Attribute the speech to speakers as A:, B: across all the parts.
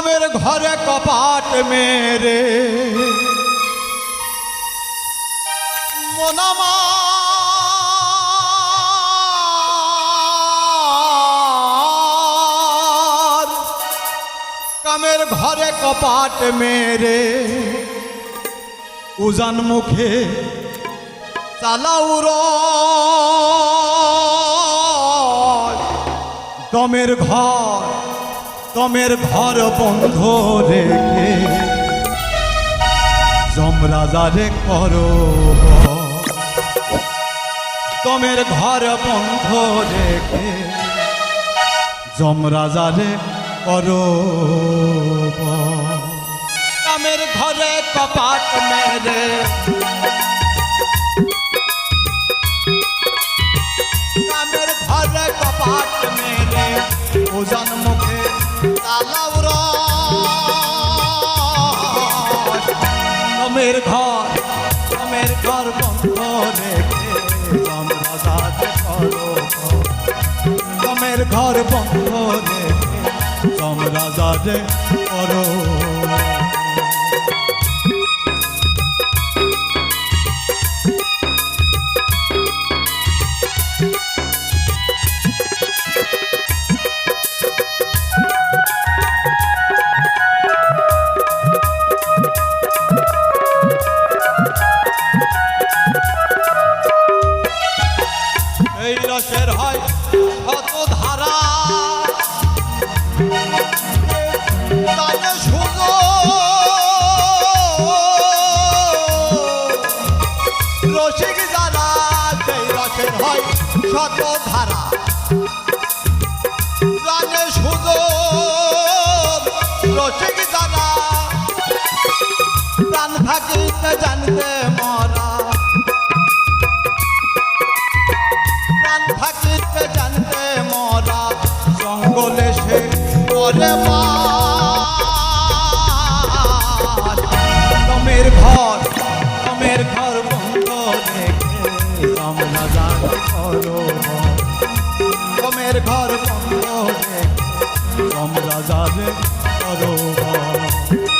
A: কামের ঘরে কপাট মেরে। কামের ঘরে কপাট মেরে। উজান মুখে চালাউর দমের ঘর দমের ঘর বন্ধ রেখে যমরাজারে করো। দমের ঘর বন্ধ রেখে যমরাজারে করো। কামের ঘরে কপাট মেরে। মুখে কামের ঘর কামের ঘর বন্ধ রেখে করো কামের ঘর বন্ধ রেখে যমরাজারে করো শত ধারা জানে শুধু রসিক যারা প্রাণ থাকিতে জানতে জান করো তমের ঘর বন্ধ তোমরা যাবে করো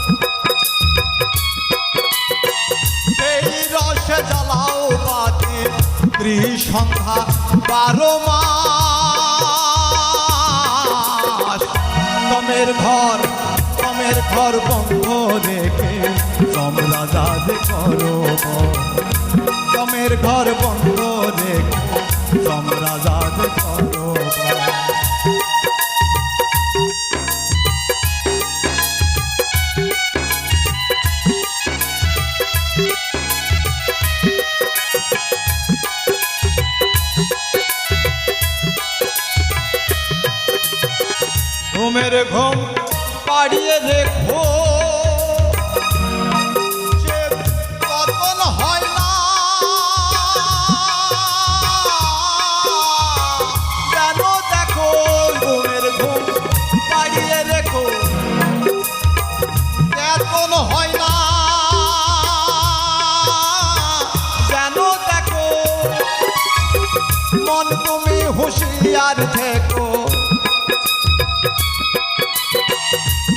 A: ত্রিসন্ধ্যা বারো মাস। তমের ঘর তমের ঘর বন্ধ রেখে সম্রাজাদ করো তমের ঘর বন্ধ রেখে সম্রাজাদ করো ঘুমের ঘুম পাড়িয়ে দেখো। তুমি হুঁশিয়ার থেকো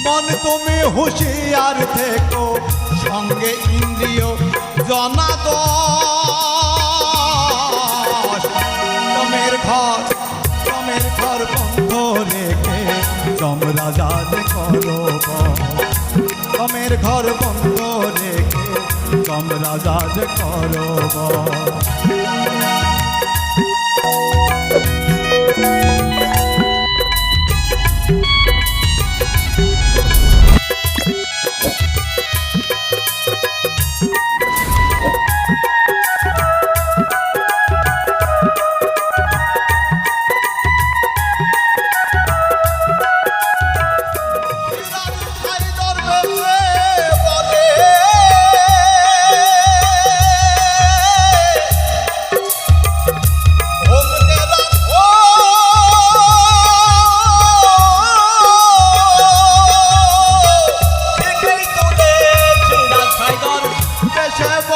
A: মন তুমি হুঁশিয়ার থেকো, সঙ্গে ইন্দ্রিয় জনাদ তমের ঘর তমের ঘর বন্ধ রেখে যমরাজাদ করো তমের ঘর বন্ধ রেখে যমরাজাদ করো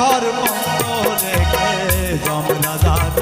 A: ঘর বন্ধ রেখে জমরাজার করো